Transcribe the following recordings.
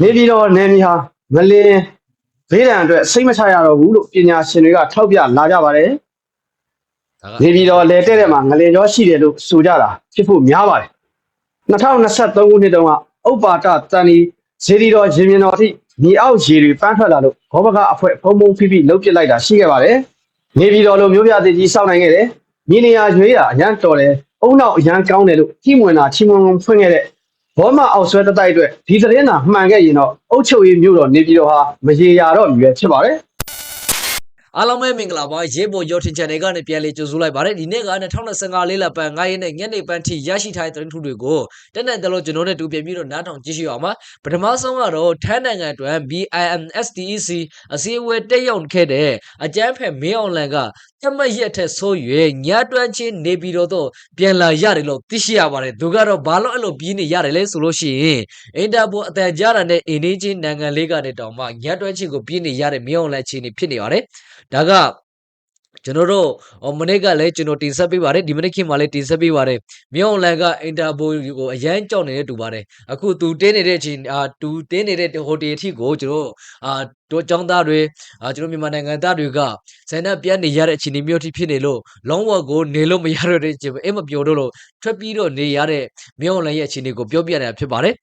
နေပြည်တော်နယ်မြေဟာငလင်ဘေးဒဏ်အတွက်စိတ်မချရတော့ဘူးလို့ပညာရှင်တွေကထောက်ပြလာကြပါတယ်ဒါကနေပြည်တော်လေတဲ့တဲ့မှာငလင်ကျော်ရှိတယ်လို့ဆိုကြတာဖြစ်ဖို့များပါတယ်2023ခုနှစ်တုန်းကဥပ္ပါဒတန်ဒီဇေဒီတော်ရင်မြင်တော်အထိမြေအောက်ရေတွေပန်းထွက်လာလို့ဘောဘကအဖွဲ့ဖုံဖုံဖိဖိလှုပ်ပစ်လိုက်တာရှိခဲ့ပါတယ်နေပြည်တော်လိုမျိုးပြသေးကြီးစောင့်နိုင်ခဲ့တယ်မြေနေရာရွေးတာအရန်တော်တယ်အုံနောက်အရန်ကောင်းတယ်လို့ကြီးမွင်တာချီးမွမ်းဖွင့်ခဲ့တဲ့ ဘောမအောက်ဆွဲတတိုက်အတွက်ဒီသတင်းသာမှန်ခဲ့ရင်တော့အုတ်ချုပ်ရေးမျိုးတော်နေပြည်တော်ဟာမရေရာတော့မြည်ပဲဖြစ်ပါတယ်အားလုံးပဲမင်္ဂလာပါရေပေါ်ရောထင် channel ကနေပြန်လေးကြိုဆိုလိုက်ပါတယ်ဒီနေ့က2025လေးလပန်9ရက်နေ့ညနေပန်းထိရရှိထားတဲ့သတင်းထူးတွေကိုတက်တဲ့တလို့ကျွန်တော်တို့တူပြင်ပြီးတော့နားထောင်ကြည့်ရှုအောင်ပါပထမဆုံးကတော့ထိုင်းနိုင်ငံအတွက် BIMSTEC အစည်းအဝေးတက်ရောက်ခဲ့တဲ့အကြမ်းဖက်မင်းအောင်လန်က သတ်မှတ်ရက်ထက်ဆိုး၍ညတွန်းချင်းနေပြီးတော့တော့ ပြန်လာရတယ်လို့သိရှိရပါတယ်သူကတော့ဘာလို့အဲ့လိုပြီးနေရတယ်လဲဆိုလို့ရှိရင်အင်တာပိုအတန်ကြားတာနဲ့အင်းနေချင်းနိုင်ငံလေးကနေတောင်မှညတွန်းချင်းကိုပြီးနေရတဲ့မင်းအောင်လန်ချင်းနေဖြစ်နေပါတယ်ဒါကကျွန်တော်တို့ဟိုမနေ့ကလည်းကျွန်တော်တင်ဆက်ပေးပါတယ်ဒီမနေ့ခင်မှာလည်းတင်ဆက်ပေးပါတယ်မြောင်လန်ကအင်တာပိုကိုအရန်ကြောက်နေတဲ့တူပါတယ်အခုသူတင်းနေတဲ့အချိန်အာသူတင်းနေတဲ့ဟိုတယ်အထိကိုကျွန်တော်အာတို့ចောင်းသားတွေအာကျွန်တော်မြန်မာနိုင်ငံသားတွေကဇန်နပ်ပြတ်နေရတဲ့အခြေအနေမျိုးအထိဖြစ်နေလို့လုံးဝကိုနေလို့မရတော့တဲ့အချိန်အဲ့မပြောတော့လို့ထွက်ပြီးတော့နေရတဲ့မြောင်လန်ရဲ့အခြေအနေကိုပြောပြနေတာဖြစ်ပါတယ်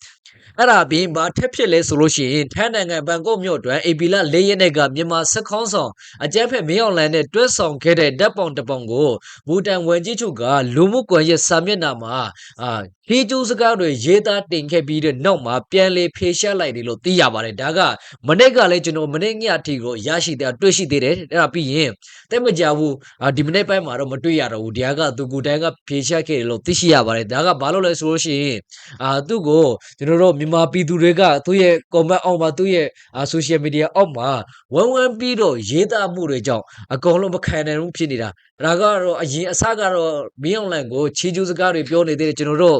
အဲ့ဒါအပြင်ဘာထက်ဖြစ်လဲဆိုလို့ရှိရင်ထိုင်းနိုင်ငံဘန်ကောက်မြို့အတွင်းအေပီလာ၄ရက်နေ့ကမြန်မာစစ်ခေါင်းဆောင်အကြမ်းဖက်မင်းအောင်လှိုင်နဲ့တွဲဆောင်ခဲ့တဲ့ဓာတ်ပုံတစ်ပုံကိုဘူတန်ဝန်ကြီးချုပ်ကလူမှုကွန်ရက်စာမျက်နှာမှာအာဟီကျူးစကားတွေရေးသားတင်ခဲ့ပြီးတဲ့နောက်မှာပြန်လေဖေရှားလိုက်တယ်လို့သိရပါတယ်ဒါကမနေ့ကလည်းကျွန်တော်မနေ့ညအထိကိုရရှိတဲ့တွေ့ရှိသေးတယ်အဲ့ဒါပြီးရင်တဲ့မကြဘူးအာဒီမနေ့ပိုင်းမှာတော့မတွေ့ရတော့ဘူးဒါကသူကူတိုင်းကဖေရှားခဲ့တယ်လို့သိရှိရပါတယ်ဒါကဘာလို့လဲဆိုလို့ရှိရင်အာသူ့ကိုကျွန်တော်တို့မြန်မာပြည်သူတွေကသူ့ရဲ့ comment အောက်မှာသူ့ရဲ့အာ social media အောက်မှာဝမ်းဝမ်းပြီးတော့ရေးသားမှုတွေကြောင့်အကုန်လုံးမခံနိုင်ဘူးဖြစ်နေတာဒါကတော့အရင်အစကတော့မင်းအောင်လန်ကိုချီကျူးစကားတွေပြောနေသေးတယ်ကျွန်တော်တို့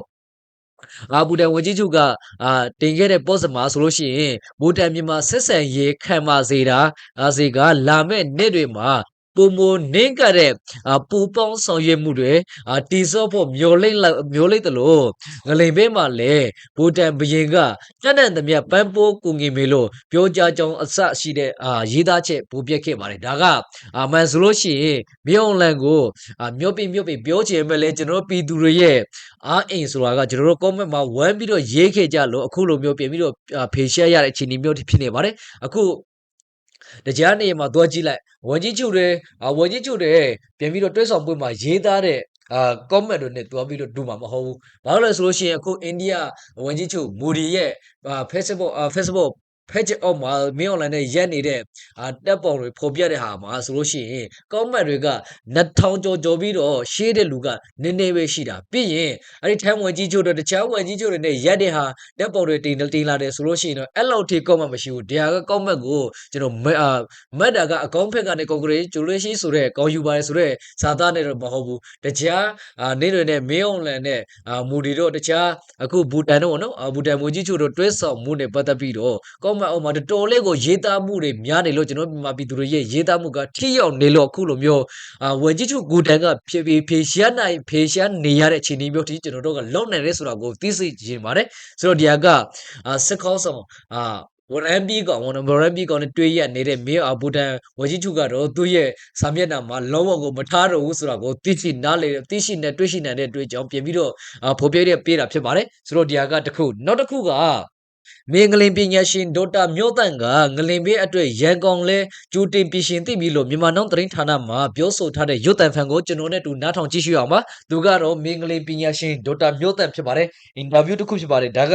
အာဘူတန်ဝန်ကြီးချုပ်ကအာတင်ခဲ့တဲ့ post မှာဆိုလို့ရှိရင်ဘူတန်မြန်မာဆက်ဆံရေးခံပါစေတာအာစေကလာမဲ့နေ့တွေမှာ ပုံမနင်းကတဲ့အာပူပေါင်းဆောင်ရွက်မှုတွေအာတီဆော့ဖို့မျောလိမ့်လောက်မျောလိမ့်တယ်လို့ငလိန်ဘေးမှာလဲဘူတန်ဘရင်ကတတ်တဲ့သမျှပန်းပိုးကူငင်မေလို့ပြောကြကြောင်းအစရှိတဲ့အာရေးသားချက်ဘူပြက်ခဲ့ပါတယ်ဒါကအာမန်ဆိုလို့ရှိရင်မြောင်လန်ကိုအာမြို့ပြမြို့ပြပြောချင်မဲ့လဲကျွန်တော်ပြည်သူတွေရဲ့အားအိမ်ဆိုတာကကျွန်တော်တို့ comment မှာဝမ်းပြီးတော့ရေးခဲ့ကြလို့အခုလိုမျိုးပြင်ပြီးတော့အာဖေရှက်ရတဲ့အခြေအနေမျိုးဖြစ်နေပါတယ်အခု တရားနေမှာသွားကြည့်လိုက်ဝန်ကြီးချုပ်တွေအာဝန်ကြီးချုပ်တွေပြင်ပြီးတော့တွဲဆောင်ပွဲမှာရေးသားတဲ့အာ comment တွေနဲ့တွားပြီးတော့ဒူမှာမဟုတ်ဘူး။ဘာလို့လဲဆိုလို့ရှိရင်အခုအိန္ဒိယဝန်ကြီးချုပ်မူဒီရဲ့အာ Facebook အာ Facebook page အောက်မှာမင်းအွန်လိုင်းနဲ့ရက်နေတဲ့အာတက်ပုံတွေဖော်ပြတဲ့ဟာမှာဆိုလို့ရှိရင် comment တွေက2000ကျော်ကျော်ပြီးတော့ရှေးတဲ့လူကနည်းနည်းပဲရှိတာပြီးရင်အဲ့ဒီထိုင်းဝင်ကြီးချုပ်တွေတခြားဝင်ကြီးချုပ်တွေနဲ့ရက်တဲ့ဟာတက်ပုံတွေတင်တင်လာတယ်ဆိုလို့ရှိရင်တော့အဲ့လောက်ထိ comment မရှိဘူးတရားက comment ကိုကျွန်တော်မအာမက်တာကအကောင့်ဖက်ကနေ congratulation ဆိုတဲ့ကောင်းယူပါတယ်ဆိုတဲ့စာသားနဲ့တော့မဟုတ်ဘူးတခြားအာနေတွေနဲ့မင်းအွန်လိုင်းနဲ့အာမူဒီတော့တခြားအခုဘူတန်တော့ဗောနော်အာဘူတန်ဝင်ကြီးချုပ်တို့တွဲဆောင်မှုနဲ့ပတ်သက်ပြီးတော့ comment အောက်မှာတော်တော်လေးကိုရေးသားမှုတွေများနေလို့ကျွန်တော်မြန်မာပြည်သူတွေရဲ့ရေးသားမှုကထိရောက်နေလို့အခုလိုမျိုးအာဝင်ကြီးချုပ်ဂူတန်ကဖြည်းဖြည်းဖြည်းရှားနိုင်ဖြည်းရှားနေရတဲ့အခြေအနေမျိုးထိကျွန်တော်တို့ကလုံနိုင်ရဲဆိုတာကိုသိစေချင်ပါတယ်ဆိုတော့ဒီဟာကအာစစ်ကောင်းဆောင်အာဝရန်ဘီကောင်ဝရန်ဘီကောင်နဲ့တွေ့ရနေတဲ့မေအဘူတန်ဝကြီးချုပ်ကတော့သူ့ရဲ့စာမျက်နှာမှာလုံးဝကိုမထားတော့ဘူးဆိုတာကိုသိရှိနားလေသိရှိနဲ့တွေ့ရှိနိုင်တဲ့တွေ့ကြောင်းပြင်ပြီးတော့အာဖော်ပြတဲ့ပေးတာဖြစ်ပါတယ်ဆိုတော့ဒီဟာကတစ်ခုနောက်တစ်ခုက မင်းငလင်ပညာရှင်ဒေါက်တာမျိုးတန့်ကငလင်ဘေးအတွက်ရန်ကုန်လဲကျူတင်ပြင်ရှင်သိပြီလို့မြန်မာနောင်သတင်းဌာနမှာပြောဆိုထားတဲ့ရွတ်တန်ဖန်ကိုကျွန်တော်နဲ့တူနားထောင်ကြည့်ရှုအောင်ပါသူကတော့မင်းငလင်ပညာရှင်ဒေါက်တာမျိုးတန့်ဖြစ်ပါတယ်အင်တာဗျူးတစ်ခုဖြစ်ပါတယ်ဒါက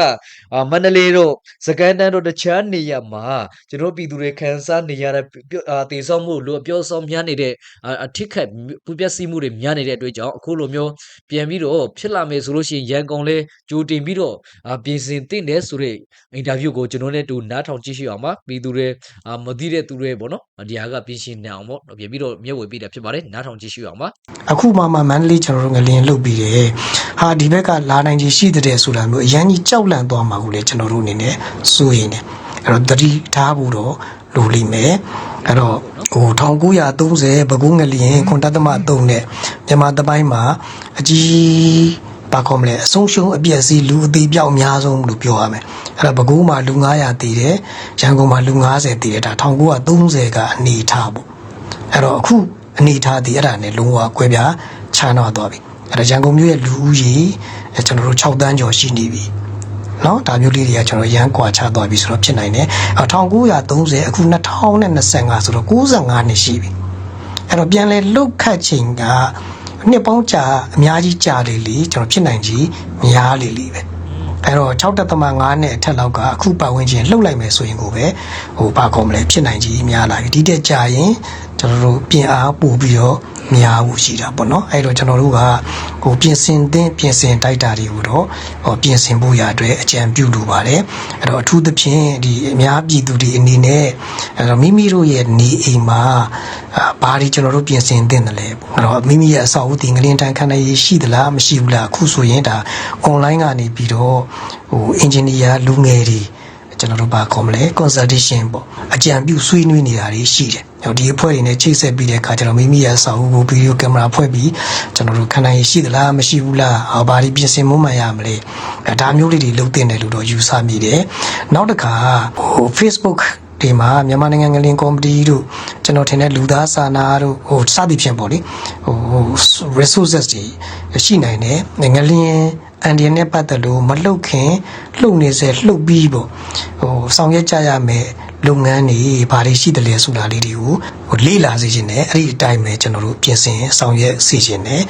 အာမန္တလေးတို့စကန်တန်းတို့တခြားနေရာမှာကျွန်တော်ပြည်သူတွေခံစားနေရတဲ့ပြောအာတည်ဆောက်မှုလို့အပြောဆောင်များနေတဲ့အာအထစ်ခတ်ပူပျက်စီးမှုတွေများနေတဲ့အတွက်ကြောင့်အခုလိုမျိုးပြန်ပြီးတော့ဖြစ်လာမယ်ဆိုလို့ရှိရင်ရန်ကုန်လဲကျူတင်ပြီးတော့အာပြင်ဆင်သင့်တယ်ဆိုတဲ့အင်တာဗျူးကိုကျွန်တော်နဲ့တူနားထောင်ကြည့်ရှုအောင်ပါပြီးသူတွေအာမသိတဲ့သူတွေပေါ့နော်ဒီဟာကပြင်ရှင်းနေအောင်ပေါ့ပြင်ပြီးတော့မျက်ဝေပေးတာဖြစ်ပါတယ်နားထောင်ကြည့်ရှုအောင်ပါအခုမှမှမန္တလေးကျွန်တော်တို့ငလင်လုတ်ပြီးတယ်ဟာဒီဘက်ကလာနိုင်ချေရှိတဲ့ဆိုတာမျိုးအရန်ကြီးကြောက်လန့်သွားမှာကိုလေကျွန်တော်တို့အနေနဲ့စိုးရင်တယ်အဲ့တော့တတိထားဖို့တော့လိုလိမ့်မယ်အဲ့တော့ဟို1930ဘကုငလင်ခွန်တသမ3နဲ့မြန်မာတပိုင်းမှာအကြီးပ ဘာခေါ်မလဲအဆုံးရှုံးအပြည့်အစည်လူအသေးပြောက်အများဆုံးလို့ပြောရမယ်အဲ့ဒါပဲခူးမှာလူ900တည်တယ်ရန်ကုန်မှာလူ90တည်တယ်ဒါ1930ကအနေထားပေါ့အဲ့တော့အခုအနေထားတည်အဲ့ဒါနဲ့လုံးဝကွဲပြားခြားနာသွားပြီအဲ့ဒါရန်ကုန်မြို့ရဲ့လူဦးရေအဲကျွန်တော်တို့6တန်းကျော်ရှိနေပြီနော်ဒါမျိုးလေးတွေကကျွန်တော်ရမ်းကွာချသွားပြီဆိုတော့ဖြစ်နိုင်တယ်အ1930အခု2025ဆိုတော့95နှစ်ရှိပြီအဲ့တော့ပြန်လဲလုတ်ခတ်ချိန်က နှစ်ပေါင်းကြာအများကြီးကြာလေလေကျွန်တော်ဖြစ်နိုင်ကြီးများလေလေပဲအဲ့တော့6.5နဲ့အထက်လောက်ကအခုပတ်ဝန်းကျင်လှုပ်လိုက်မယ်ဆိုရင်ကိုပဲဟိုဘာကောမလဲဖြစ်နိုင်ကြီးများလာပြီဒီတက်ကြာရင် ကျွန်တော်တို့ပြင်အားပို့ပြီးတော့များဖို့ရှိတာပေါ့နော်အဲ့တော့ကျွန်တော်တို့ကဟိုပြင်ဆင်သင့်ပြင်ဆင်တိုက်တာတွေကိုတော့ဟိုပြင်ဆင်ဖို့ရအတွက်အကြံပြုလိုပါတယ်အဲ့တော့အထူးသဖြင့်ဒီအများပြည်သူတွေအနေနဲ့အဲ့တော့မိမိတို့ရဲ့နေအိမ်မှာအာဘာတွေကျွန်တော်တို့ပြင်ဆင်သင့်တယ်လဲပေါ့အဲ့တော့မိမိရဲ့အဆောက်အဦဒီငလင်းတန်းခန္ဓာရည်ရှိသလားမရှိဘူးလားအခုဆိုရင်ဒါ online ကနေပြီးတော့ဟို engineer လူငယ်တွေ ကျွန်တော်တို့ဘာခေါ်မလဲ consultation ပေါ့အကြံပြုဆွေးနွေးနေတာတွေရှိတယ်။ဟိုဒီအဖွဲ့တွေနဲ့ချိတ်ဆက်ပြီးတဲ့အခါကျတော့မိမိရဲ့အဆောင်ကိုဗီဒီယိုကင်မရာဖွဲ့ပြီးကျွန်တော်တို့ခန္ဓာရည်ရှိသလားမရှိဘူးလားဟောဘာဒီပြင်ဆင်မှုမှန်ရမလဲအဲဒါမျိုးလေးတွေလုပ်တင်တယ်လို့တော့ယူဆမိတယ်။နောက်တစ်ခါဟို Facebook ဒီမှာမြန်မာနိုင်ငံငလင်ကော်မတီတို့ကျွန်တော်ထင်တဲ့လူသားစာနာတို့ဟိုစသည်ဖြင့်ပေါ့လေဟို resources တွေရှိနိုင်တယ်ငလင် အန်ဒီနဲ့ပတ်သက်လို့မလှုပ်ခင်လှုပ်နေစေလှုပ်ပြီးပေါ့ဟိုဆောင်ရွက်ကြရမယ်လုပ်ငန်းတွေဘာတွေရှိတယ်လဲဆိုတာလေးတွေကိုဟိုလေ့လာစေခြင်းနဲ့အဲ့ဒီအတိုင်းပဲကျွန်တော်တို့ပြင်ဆင်ဆောင်ရွက်စေခြင်းနဲ့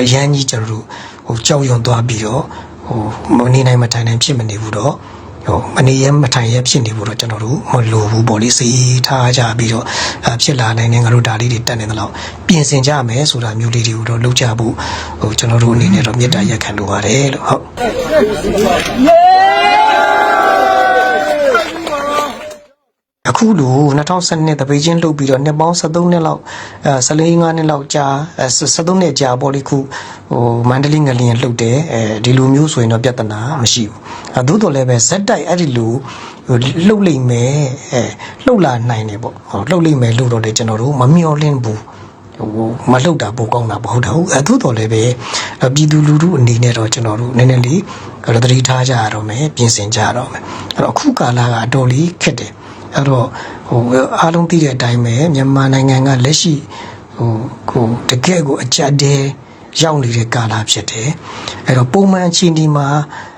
အရန်ကြီးကျွန်တော်တို့ဟိုကြောက်ရွံ့သွားပြီးတော့ဟိုမနေနိုင်မထိုင်နိုင်ဖြစ်မနေဘူးတော့ ဟိုမနေရမထိုင်ရဖြစ်နေဖို့တော့ကျွန်တော်တို့မလိုဘူးပေါ့လေစေးထားကြပြီးတော့အဖြစ်လာနိုင်တဲ့ငါတို့ဒါလေးတွေတက်နေသလောက်ပြင်ဆင်ကြမယ်ဆိုတာမျိုးလေးတွေကိုတော့လုပ်ကြဖို့ဟိုကျွန်တော်တို့အနေနဲ့တော့မေတ္တာရက်ခံလိုပါတယ်လို့ဟုတ် အခုလို2012တပေချင်းလှုပ်ပြီးတော့နှစ်ပေါင်း73နှစ်လောက်အဲ14 5နှစ်လောက်ကြာအဲ73နှစ်ကြာပေါ့လေခုဟိုမန္တလေးငလျင်လှုပ်တယ်အဲဒီလိုမျိုးဆိုရင်တော့ပြဿနာမရှိဘူးအဲသို့တော်လည်းပဲဇက်တိုက်အဲ့ဒီလိုဟိုလှုပ်လိုက်မယ်အဲလှုပ်လာနိုင်တယ်ပေါ့ဟိုလှုပ်လိုက်မယ်လို့တော့လေကျွန်တော်တို့မမျှော်လင့်ဘူးဟိုမလှုပ်တာပိုကောင်းတာမဟုတ်တော့ဘူးအဲသို့တော်လည်းပဲအဲပြည်သူလူထုအနေနဲ့တော့ကျွန်တော်တို့နည်းနည်းလေးအဲသတိထားကြရတော့မယ်ပြင်ဆင်ကြရတော့မယ်အဲ့တော့အခုကာလကအတော်လေးခက်တယ် အဲ့တော့ဟိုအားလုံးသိတဲ့အတိုင်းပဲမြန်မာနိုင်ငံကလက်ရှိဟိုကိုတကယ့်ကိုအကြက်တဲရောက်နေတဲ့ကာလဖြစ်တယ်အဲ့တော့ပုံမှန်အချိန်ဒီမှာ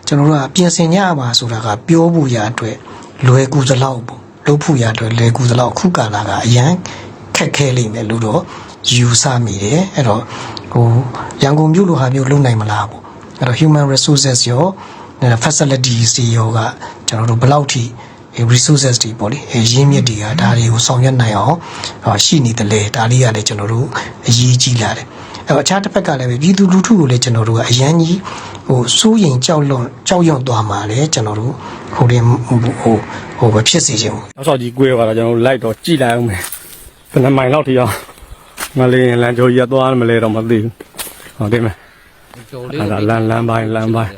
ကျွန်တော်တို့ကပြင်ဆင်ကြရပါဆိုတာကပြောဖို့ရအတွက်လွယ်ကူသလောက်ပေါ့လုပ်ဖို့ရအတွက်လွယ်ကူသလောက်အခုကာလကအရန်ခက်ခဲလိမ့်မယ်လို့တော့ယူဆမိတယ်အဲ့တော့ဟိုရန်ကုန်မြို့လိုဟာမျိုးလုပ်နိုင်မလားပေါ့အဲ့တော့ human resources ရော facilities တွေရောကကျွန်တော်တို့ဘယ်လောက်ထိ resources တွေပေါ့လေရင်းမြစ်တွေကဒါတွေကိုဆောင်ရွက်နိုင်အောင်ရှိနေတယ်လေဒါလေးကလည်းကျွန်တော်တို့အရေးကြီးလာတယ်အဲ့တော့အခြားတစ်ဖက်ကလည်းပြည်သူလူထုကိုလည်းကျွန်တော်တို့ကအရန်ကြီးဟိုစိုးရင်ကြောက်လွန်ကြောက်ရွံ့သွားမှာလေကျွန်တော်တို့ဟိုတင်ဟိုဟိုမဖြစ်စေချင်ဘူးနောက်ဆောက်ကြီးကွေးသွားတာကျွန်တော်တို့လိုက်တော့ကြည်လိုက်အောင်မယ်ဘယ်နှမိုင်လောက်ထိအောင်ငလေးလမ်းကြောကြီးရသွားမလဲတော့မသိဘူးဟုတ်တယ်မယ်ကျော်လေးအဲ့ဒါလမ်းလမ်းပိုင်းလမ်းပိုင်း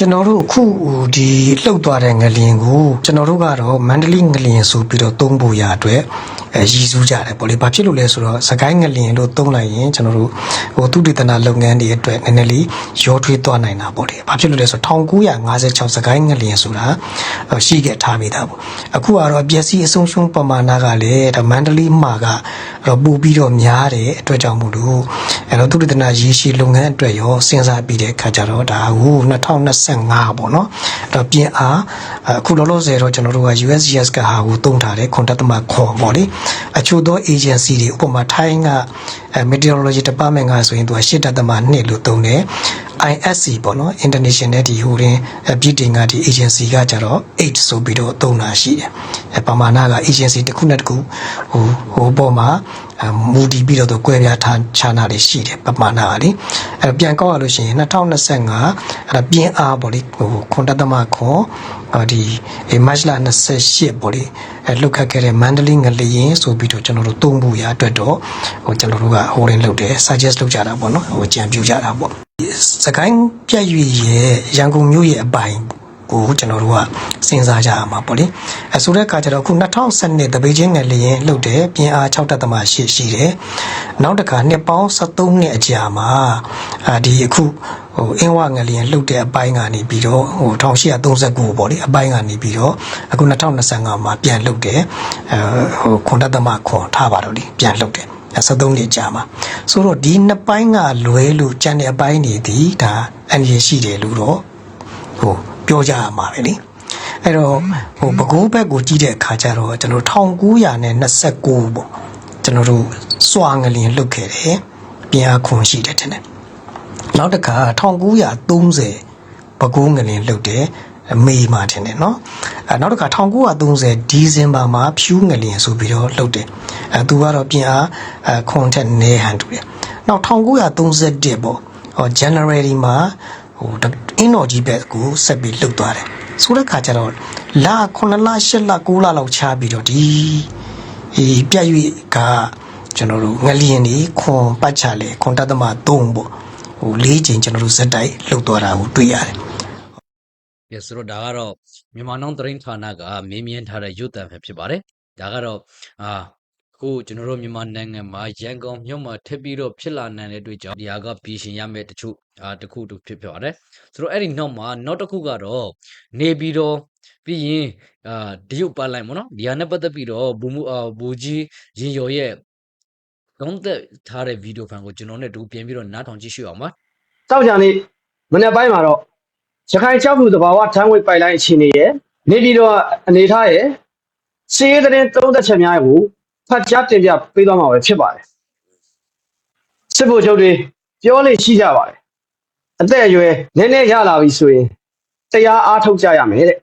ကျွန်တော်တို့အခုဟိုဒီလှုပ်သွားတဲ့ငလျင်ကိုကျွန်တော်တို့ကတော့မန္တလေးငလျင်ဆိုပြီးတော့သုံးဖို့ရအတွက်အဲရည်စူးကြတယ်ပေါ့လေဘာဖြစ်လို့လဲဆိုတော့စကိုင်းငလျင်လို့သုံးလိုက်ရင်ကျွန်တော်တို့ဟိုသူတေသနာလုပ်ငန်းတွေအတွက်နည်းနည်းလေးရောထွေးသွားနိုင်တာပေါ့လေဘာဖြစ်လို့လဲဆိုတော့1956စကိုင်းငလျင်ဆိုတာဟိုရှိခဲ့ထားမိတာပေါ့အခုကတော့ပျက်စီးအဆုံးရှုံးပမာဏကလည်းဒါမန္တလေးမှာကတော့ပို့ပြီးတော့များတယ်အတွက်ကြောင့်မို့လို့အဲတော့သူတေသနာရေးရှိလုပ်ငန်းအတွက်ရောစဉ်းစားပြီးတဲ့အခါကျတော့ဒါဟို2025ပေါ့နော်အဲ့တော့ပြင်အားအခုလောလောဆယ်တော့ကျွန်တော်တို့က USGS ကဟာကိုတုံးထားတယ် contact မှာခေါ်ပေါ့လေအချို့သော agency တွေဥပမာထိုင်းက meteorology department ကဆိုရင်သူကရှစ်တက်သမ2လို့တုံးတယ် ISC ပေါ့နော် international ဒီဟိုရင်ပြည်တင်ကဒီ agency ကကြတော့8ဆိုပြီးတော့တုံးတာရှိတယ်အဲပမာဏက agency တစ်ခုနဲ့တစ်ခုဟိုဟိုပေါ်မှာမူတည်ပြီးတော့သူကွဲပြားထားခြားနာလေးရှိတယ်ပမာဏကလေအဲပြန်ကောက်ရလို့ရှိရင်2025အဲပြင်အားပေါ့လေဟိုခွန်တသမခွန်ဒီမတ်လ28ပေါ့လေအဲလုတ်ခတ်ခဲ့တဲ့မန္တလေးငလျင်ဆိုပြီးတော့ကျွန်တော်တို့သုံးဖို့ရအတွက်တော့ဟိုကျွန်တော်တို့ကဟိုရင်လုပ်တယ် suggest လုပ်ကြတာပေါ့နော်ဟိုကြံပြူကြတာပေါ့ စကိုင်းပြက်ရွေရဲ့ရန်ကုန်မြို့ရဲ့အပိုင်ကိုကျွန်တော်တို့ကစဉ်းစားကြရမှာပေါ့လေအဲဆိုတဲ့အခါကျတော့အခု2012တပိတ်ချင်းငယ်လျင်လှုပ်တယ်ပြင်အား6တက်သမရှိရှိတယ်နောက်တစ်ခါနှစ်ပေါင်း73နှစ်အကြာမှာအာဒီအခုဟိုအင်းဝငယ်လျင်လှုပ်တဲ့အပိုင်းကနေပြီးတော့ဟို1839ပေါ့လေအပိုင်းကနေပြီးတော့အခု2025မှာပြန်လှုပ်တယ်အဲဟိုခွန်တက်သမခွန်ထားပါတော့လေပြန်လှုပ်တယ် 73နှစ်ကြာမှာဆိုတော့ဒီနှစ်ပိုင်းကလွဲလို့ကြံတဲ့အပိုင်းတွေဒီဒါအန်ရရှိတယ်လို့တော့ဟိုပြောကြရမှာပဲလေအဲ့တော့ဟိုဘကိုးဘက်ကိုကြည့်တဲ့အခါကျတော့ကျွန်တော်1929ပေါ့ကျွန်တော်တို့စွာငလျင်လှုပ်ခဲ့တယ်ပြင်အားခွန်ရှိတယ်တဲ့နောက်တစ်ခါ1930ဘကိုးငလျင်လှုပ်တယ် မေမှာတင်တယ်နော်အဲနောက်တစ်ခါ1930ဒီဇင်ဘာမှာဖြူးငလျင်ဆိုပြီးတော့လှုပ်တယ်အဲသူကတော့ပြင်အားအဲခွန်ထက်နေဟန်တူတယ်နောက်1931ပေါ့ဟော January မှာဟိုအင်းတော်ကြီးဘက်ကိုဆက်ပြီးလှုပ်သွားတယ်ဆိုတဲ့ခါကျတော့လာ9လ8လ9လလောက်ချားပြီးတော့ဒီဒီပြတ်၍ကကျွန်တော်တို့ငလျင်ဒီခွန်ပတ်ချလေခွန်တသမ3ပေါ့ဟို၄ချိန်ကျွန်တော်တို့ဇက်တိုက်လှုပ်သွားတာကိုတွေ့ရတယ်။ ပြဆိုတော့ဒါကတော့မြန်မာနောင်သတင်းဌာနကမင်းမြန်းထားတဲ့ရုပ်သံပဲဖြစ်ပါတယ်။ဒါကတော့အာအခုကျွန်တော်တို့မြန်မာနိုင်ငံမှာရန်ကုန်မြို့မှာထပ်ပြီးတော့ဖြစ်လာနိုင်တဲ့အတွက်ကြောင့်ဒီဟာကပြည်ရှင်ရမယ့်တချို့အာတစ်ခုတူဖြစ်ဖြစ်ပါတယ်။ဆိုတော့အဲ့ဒီနောက်မှာနောက်တစ်ခုကတော့နေပြီးတော့ပြီးရင်အာတရုတ်ပန်းလိုက်ပေါ့နော်။ဒီဟာနဲ့ပတ်သက်ပြီးတော့ဘူမှုအာဘူကြီးရင်ရော်ရဲ့ကောင်းသက်ထားတဲ့ဗီဒီယိုဖန်ကိုကျွန်တော်နဲ့တူပြင်ပြီးတော့နားထောင်ကြည့်ရှုအောင်ပါတောက်ကြနေ့မနေ့ပိုင်းမှာတော့ ရခိုင်ချောက်ဘူးတဘာဝထမ်းဝေပိုက်လိုင်းအခြေအနေရယ်နေပြီးတော့အနေထားရယ်စီးရဲတဲ့သုံးသက်ချက်များကိုဖတ်ကြားတင်ပြပေးသွားမှာပဲဖြစ်ပါတယ်စစ်ဖို့ချုပ်တွေပြောလို့ရှိကြပါတယ်အသက်အရွယ်နည်းနည်းရလာပြီဆိုရင်တရားအားထုတ်ကြရမယ်တဲ့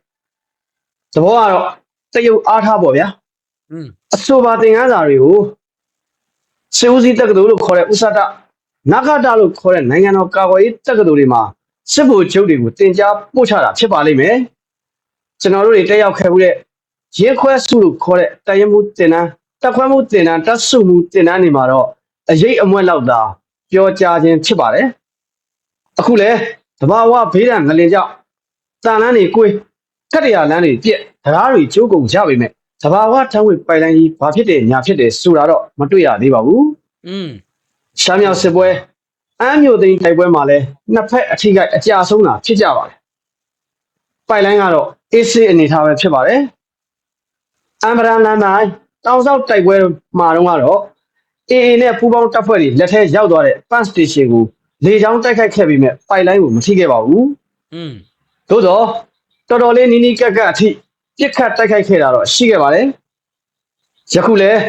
သဘောကတော့တရုတ်အားထားပေါ့ဗျာ။อืมအဆိုပါသင်ခန်းစာတွေကိုစေဦးစီးတက္ကသိုလ်လို့ခေါ်တဲ့ဥစ္စာတနဂတလို့ခေါ်တဲ့နိုင်ငံတော်ကာကွယ်ရေးတက္ကသိုလ်တွေမှာ စစ်ဗိုလ်ချုပ်တွေကိုတင် जा ပို့ချတာဖြစ်ပါလိမ့်မယ်ကျွန်တော်တို့တွေတက်ရောက်ခဲ့မှုတဲ့ရင်းခွဲစုလို့ခေါ်တဲ့တရင်မှုတင်တန်းတက်ခွဲမှုတင်တန်းတက်စုမှုတင်တန်းတွေမှာတော့အရေးအမွက်လောက်သာပြောကြားခြင်းဖြစ်ပါတယ်အခုလဲတဘာဝဘေးဒဏ်ငလင်ကြောင့်တန်လန်းတွေကိုယ်ကတ္တရာလန်းတွေပြက်ဓာတ်တွေကျိုးကုန်ကြပေမဲ့ သဘာဝထမ်းဝေပိုင်လိုင်းကြီးဘာဖြစ်တယ်ညာဖြစ်တယ်ဆိုတာတော့မတွေ့ရသေးပါဘူး อืม ။ရှမ်းမြောက်စစ်ပွဲ အမ်းမြို့သိမ်းတိုက်ပွဲမှာလည်းနှစ်ဖက်အထိကအကြအဆုံးတာဖြစ်ကြပါတယ်။ပိုင်လိုင်းကတော့အေးဆေးအနေထားပဲဖြစ်ပါတယ်။အမ်ဗရန်လန်တိုင်းတောင်ဆောက်တိုက်ပွဲမှာတော့ကတော့အေအေနဲ့ပူးပေါင်းတပ်ဖွဲ့တွေလက်ထဲရောက်သွားတဲ့ pump station ကိုလေကြောင်းတိုက်ခိုက်ခဲ့ပြီးမြဲပိုင်လိုင်းကိုမထိခဲ့ပါဘူး။อืมသို့တော့တော်တော်လေးနီးနီးကပ်ကပ်အထိပြစ်ခတ်တိုက်ခိုက်ခဲ့တာတော့ရှိခဲ့ပါတယ်။ယခုလည်း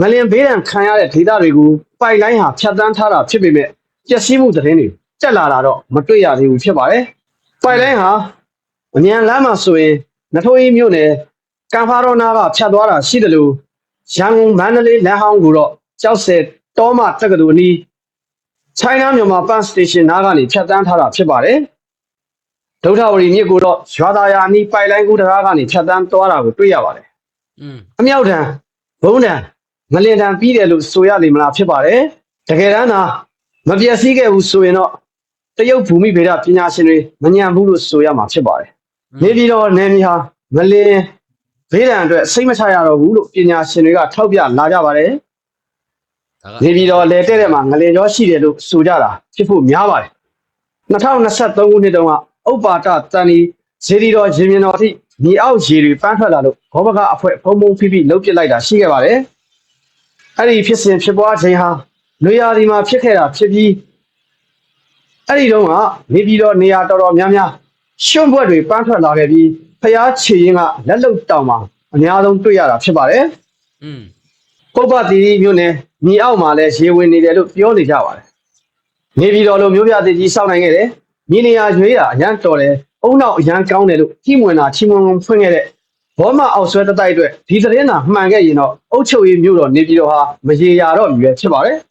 ငလျင်ဘေးဒဏ်ခံရတဲ့ဒေသတွေကိုပိုက်လိုင်းဟာဖြတ်တန်းထားတာဖြစ်ပေမဲ့ ပျက်စီးမှုသတင်းတွေတက်လာတာတော့မတွေ့ရသေးဘူးဖြစ်ပါတယ်။ပိုက်လိုင်းဟာအမြန်လမ်းမှာဆိုရင်နထိုးရီမြို့နယ်ကံဖာရောနာကဖြတ်သွားတာရှိတယ်လို့ရန်ကုန်မန္တလေးလမ်းဟောင်းကိုတော့ကြောက်စဲတောမတက္ကသိုလ်အနီး China မြန်မာ Pump Station နားကနေဖြတ်တန်းထားတာဖြစ်ပါတယ်။ဒုထဝရီမြစ်ကိုတော့ရွာသားယာအနီးပိုက်လိုင်းကူးတရားကနေဖြတ်တန်းသွားတာကိုတွေ့ရပါတယ်อืม။အမြောက်တံဘုံတံငလင်တံပြီးတယ်လို့ဆိုရလိမ့်မလားဖြစ်ပါတယ်။တကယ်တမ်းသာ မပြည့်စည်ခဲ့ဘူးဆိုရင်တော့တရုတ်ဘူမိဗေဒပညာရှင်တွေမညံဘူးလို့ဆိုရမှာဖြစ်ပါတယ်။နေပြည်တော်နယ်မြေဟာငလင်ဘေးဒဏ်အတွက်စိတ်မချရတော့ဘူးလို့ပညာရှင်တွေကထောက်ပြလာကြပါတယ်ဒါက။နေပြည်တော်လေတဲ့တဲ့မှာငလင်ရောရှိတယ်လို့ဆိုကြတာဖြစ်ဖို့များပါတယ်။2023ခုနှစ်တုန်းကဥပ္ပါဒတန်ဒီဇေဒီတော်ရေမြင်တော်အထိမြေအောက်ရေတွေပန်းထွက်လာလို့ဘောဘကအဖွဲ့ဖုံဖုံဖိဖိလှုပ်ပစ်လိုက်တာရှိခဲ့ပါတယ်။အဲ့ဒီဖြစ်စဉ်ဖြစ်ပွားခြင်းဟာ လူရာဒီမှာဖြစ်ခဲ့တာဖြစ်ပြီးအဲ့ဒီတုန်းကနေပြည်တော်နေရာတော်တော်များများရှွန့်ဘွက်တွေပန်းထွက်လာခဲ့ပြီးဖျားချေရင်ကလက်လုံတောင်မှာအများဆုံးတွေ့ရတာဖြစ်ပါတယ်။อืมပုပ္ပတိရီမြို့နယ်မြေအောက်မှာလည်းရေဝင်နေတယ်လို့ပြောနေကြပါတယ်။နေပြည်တော်လိုမျိုးပြသေးကြီးစောင့်နိုင်ခဲ့တယ်။မြေနေရာရွေးတာအရန်တော်တယ်။အုံနောက်အရန်ကောင်းတယ်လို့ကြီးမွင်တာချီးမွမ်းဖွင့်ခဲ့တဲ့ဘောမအောက်ဆွဲတတိုက်အတွက်ဒီသတင်းသာမှန်ခဲ့ရင်တော့အုတ်ချုပ်ရေးမြို့တော်နေပြည်တော်ဟာမရေရာတော့မြည်ပဲဖြစ်ပါတယ်။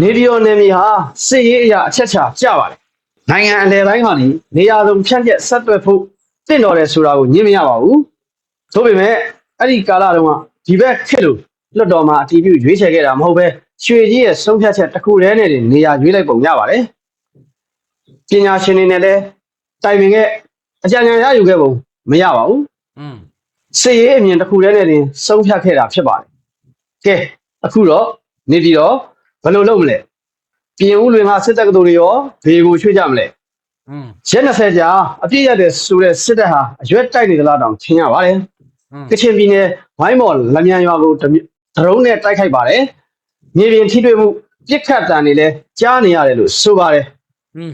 နေပြည်တော်နယ်မြေဟာစစ်ရေးအရာအချက်ချာကြပါတယ်။နိုင်ငံအလယ်ပိုင်းကနေနေရာစုံဖြန့်ကျက်ဆက်သွယ်ဖို့တင့်တော်တယ်ဆိုတာကိုညင်မရပါဘူး။သို့ပေမဲ့အဲ့ဒီကာလတုန်းကဒီဘက်ခက်လို့လွတ်တော်မှာအတီးပြုရွေးချယ်ခဲ့တာမဟုတ်ပဲရွှေကြီးရဲ့ဆုံးဖြတ်ချက်တစ်ခုတည်းနဲ့တင်နေရာရွေးလိုက်ပုံရပါတယ်။ပညာရှင်တွေနဲ့လည်းတိုင်ပင်ခဲ့အကြံဉာဏ်ရယူခဲ့ပုံမရပါဘူးอืมစစ်ရေးအမြင်တစ်ခုတည်းနဲ့တင်ဆုံးဖြတ်ခဲ့တာဖြစ်ပါတယ်ကဲအခုတော့နေပြီးတော့ဘ ယ်လိုလုပ်မလဲပြင်ဦးလွင်ကစစ်တပ်ကတော်တွေရောဘေကိုချွေးကြမလဲ อืม ရက်20ကြာအပြည့်ရတဲ့ဆိုတဲ့စစ်တပ်ဟာအရွက်တိုက်နေသလားတောင်ထင်ရပါတယ် อืม ကချင်ပြည်နယ်ဝိုင်းမော်လမြန်ရွာကိုဒမြဒရုန်းနဲ့တိုက်ခိုက်ပါတယ်မြေပြင်ထိတွေ့မှုပြစ်ခတ်တံတွေလည်းကြားနေရတယ်လို့ဆိုပါတယ် อืม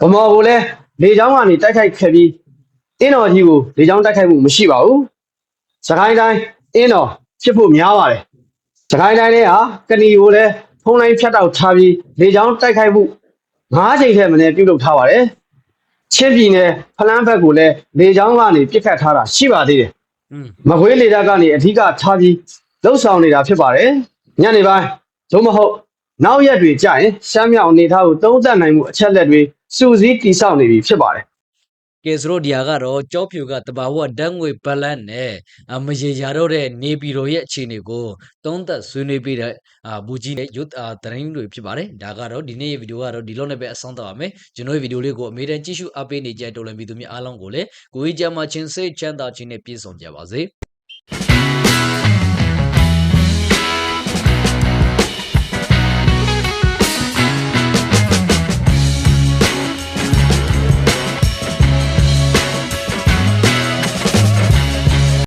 ဗမော်ကိုလည်းလေကြောင်းကနေတိုက်ခိုက်ခဲ့ပြီးအင်းတော်ကြီးကိုလေကြောင်းတိုက်ခိုက်မှုမရှိပါဘူးစကိုင်းတိုင်းအင်းတော်ဖြစ်ဖို့များပါတယ်စကိုင်းတိုင်းထဲဟာကဏီကိုလည်း ဖုံးလိုင်းဖြတ်တောက်ထားပြီးလေကြောင်းတိုက်ခိုက်မှု၅ချိန်ထက်မနည်းပြုလုပ်ထားပါတယ်ချင်းပြည်နယ်ဖလန်းဘက်ကိုလည်းလေကြောင်းကနေပြစ်ခတ်ထားတာရှိပါသေးတယ်อืมမကွေးလေတပ်ကနေအထူးထားပြီးလှုပ်ဆောင်နေတာဖြစ်ပါတယ်ညနေပိုင်းသို့မဟုတ်နောက်ရက်တွေကြာရင်ရှမ်းမြောင်အနေထားကိုသုံးသပ်နိုင်မှုအချက်လက်တွေစူးစီးတိစောက်နေပြီဖြစ်ပါတယ် ကဲဆိုတော့ဒီဟာကတော့ကြောဖြူကတဘာဝဓာတ်ငွေဘလန်နဲ့အမရေရာတော့တဲ့နေပြည်တော်ရဲ့အခြေအနေကိုသုံးသက်ဆွေးနွေးပေးတဲ့အာဘူကြီးနဲ့ရုပ်အာသတင်းတွေဖြစ်ပါတယ်ဒါကတော့ဒီနေ့ရဲ့ဗီဒီယိုကတော့ဒီလောက်နဲ့ပဲအဆုံးသတ်ပါမယ်ကျွန်တော်ရဲ့ဗီဒီယိုလေးကိုအမေရိကန်ကြည့်ရှုအားပေးနေကြတဲ့တော်လန်ပြည်သူများအားလုံးကိုလည်းကိုကြီးကျမ်းမချင်းစိတ်ချမ်းသာခြင်းနဲ့ပြည့်စုံကြပါစေ